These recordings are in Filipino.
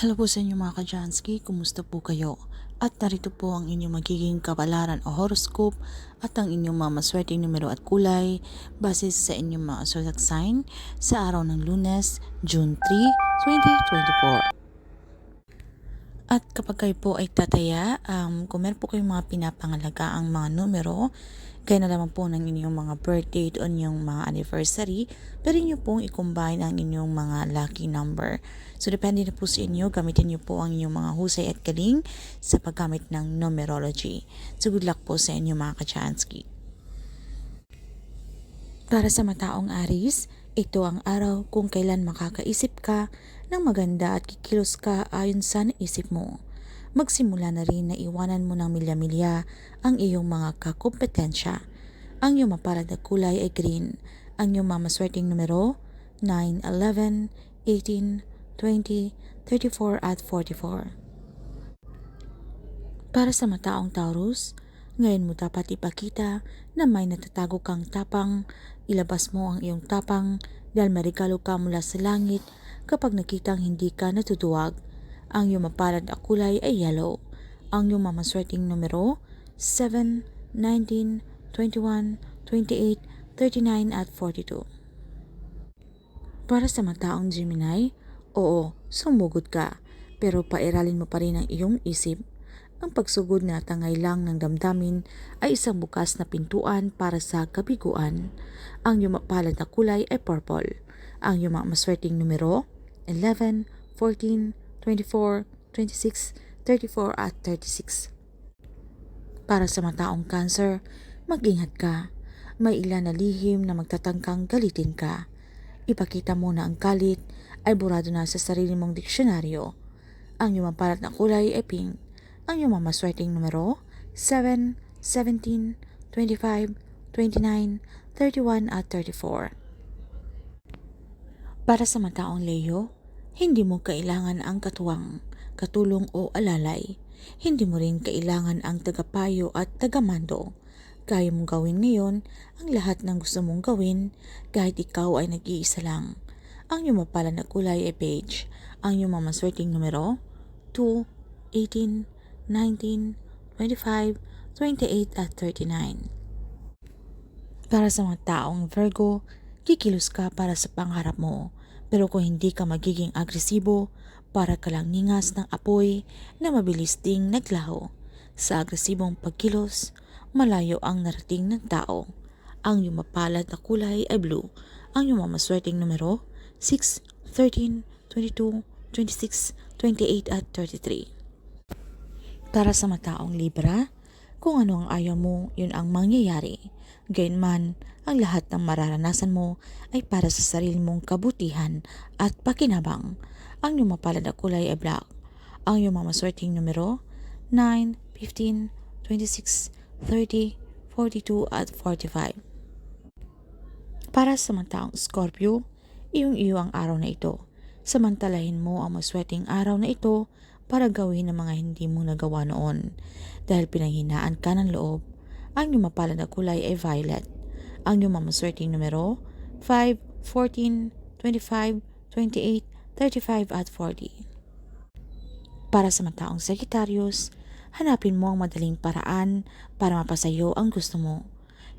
Hello po sa inyo mga kajansky, kumusta po kayo? At narito po ang inyong magiging kabalaran o horoscope at ang inyong mga maswerteng numero at kulay base sa inyong mga zodiac sign sa araw ng lunes, June 3, 2024. At kapag kayo po ay tataya, um, kung meron po kayong mga pinapangalaga ang mga numero, kaya na lamang po ng inyong mga birth date o inyong mga anniversary, pwede nyo pong i-combine ang inyong mga lucky number. So, depende na po sa inyo, gamitin nyo po ang inyong mga husay at galing sa paggamit ng numerology. So, good luck po sa inyo mga kachansky. Para sa mataong Aris, ito ang araw kung kailan makakaisip ka ng maganda at kikilos ka ayon sa naisip mo. Magsimula na rin na iwanan mo ng milya-milya ang iyong mga kakompetensya. Ang iyong mapalad na kulay ay green. Ang iyong mamaswerteng numero 9, 11, 18, 20, 34 at 44. Para sa mataong Taurus, ngayon mo dapat ipakita na may natatago kang tapang, ilabas mo ang iyong tapang dahil marigalo ka mula sa langit kapag nakitang hindi ka natutuwag. Ang iyong mapalad na kulay ay yellow. Ang iyong mamaswerteng numero 7, 19, 21, 28, 39 at 42. Para sa mataong Gemini, oo, sumugod ka, pero pairalin mo pa rin ang iyong isip. Ang pagsugod na tangay lang ng damdamin ay isang bukas na pintuan para sa kabiguan. Ang iyong mapalad na kulay ay purple. Ang iyong mga maswerteng numero 11, 14, 24, 26, 34 at 36. Para sa mataong cancer, mag-ingat ka. May ilan na lihim na magtatangkang galitin ka. Ipakita mo na ang galit ay burado na sa sarili mong diksyonaryo. Ang iyong mapalat na kulay ay pink. Ang iyong mamaswerteng numero 7, 17, 25, 29, 31 at 34. Para sa mataong Leo, hindi mo kailangan ang katuwang, katulong o alalay. Hindi mo rin kailangan ang tagapayo at tagamando. Kaya mong gawin ngayon ang lahat ng gusto mong gawin kahit ikaw ay nag-iisa lang. Ang iyong mapala na kulay ay beige. Ang iyong mamaswerteng numero 2, 18, 19, 25, 28 at 39. Para sa mga taong Virgo, kikilos ka para sa pangarap mo. Pero kung hindi ka magiging agresibo, para ka lang ningas ng apoy na mabilis ding naglaho. Sa agresibong pagkilos, malayo ang narating ng tao. Ang iyong mapalad na kulay ay blue. Ang iyong mamaswerteng numero 6, 13, 22, 26, 28 at 33. Para sa mataong Libra, kung ano ang ayaw mo, yun ang mangyayari. Gayunman, ang lahat ng mararanasan mo ay para sa sarili mong kabutihan at pakinabang. Ang iyong mapalad na kulay ay black. Ang iyong mamaswerteng numero 9, 15, 26, 30, 42 at 45. Para sa mga taong Scorpio, iyong iyo ang araw na ito. Samantalahin mo ang maswerteng araw na ito para gawin ang mga hindi mo nagawa noon. Dahil pinanghinaan ka ng loob, ang iyong mapalad na kulay ay violet. Ang iyong mamaswerteng numero 5, 14, 25, 28, 35 at 40. Para sa mga taong Sagittarius, hanapin mo ang madaling paraan para mapasayo ang gusto mo.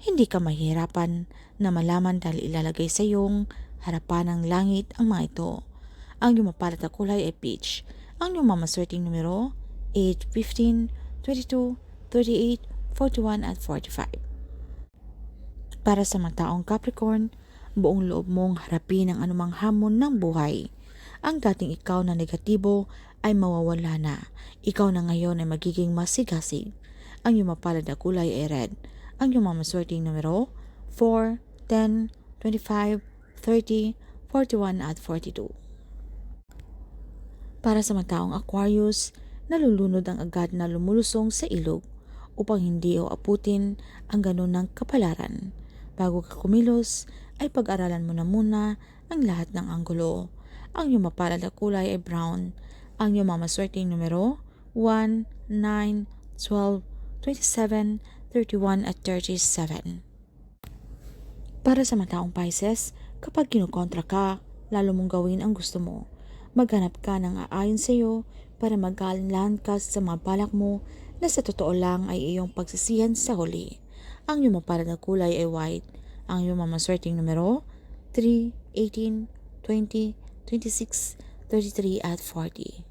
Hindi ka mahirapan na malaman dahil ilalagay sa iyong harapan ng langit ang mga ito. Ang iyong mapalat na kulay ay peach. Ang iyong mamaswerteng numero 8, 15, 22, 38, 41 at 45. Para sa mga taong Capricorn, buong loob mong harapin ang anumang hamon ng buhay. Ang dating ikaw na negatibo ay mawawala na. Ikaw na ngayon ay magiging masigasig. Ang iyong mapalad na kulay ay red. Ang iyong mamaswerteng numero 4, 10, 25, 30, 41 at 42. Para sa mga Aquarius, nalulunod ang agad na lumulusong sa ilog upang hindi o aputin ang ganun ng kapalaran. Bago ka kumilos, ay pag-aralan mo na muna ang lahat ng anggulo. Ang iyong mapalad na kulay ay brown. Ang iyong mamaswerteng numero 1, 9, 12, 27, 31 at 37. Para sa mataong Pisces, kapag kinukontra ka, lalo mong gawin ang gusto mo. Maghanap ka ng aayon sa iyo para magalinlan ka sa mga balak mo na sa totoo lang ay iyong pagsisihan sa huli. Ang iyong mapalad na kulay ay white. Ang iyong mamaswerteng numero 3, 18, 20, 26, 33 at 40.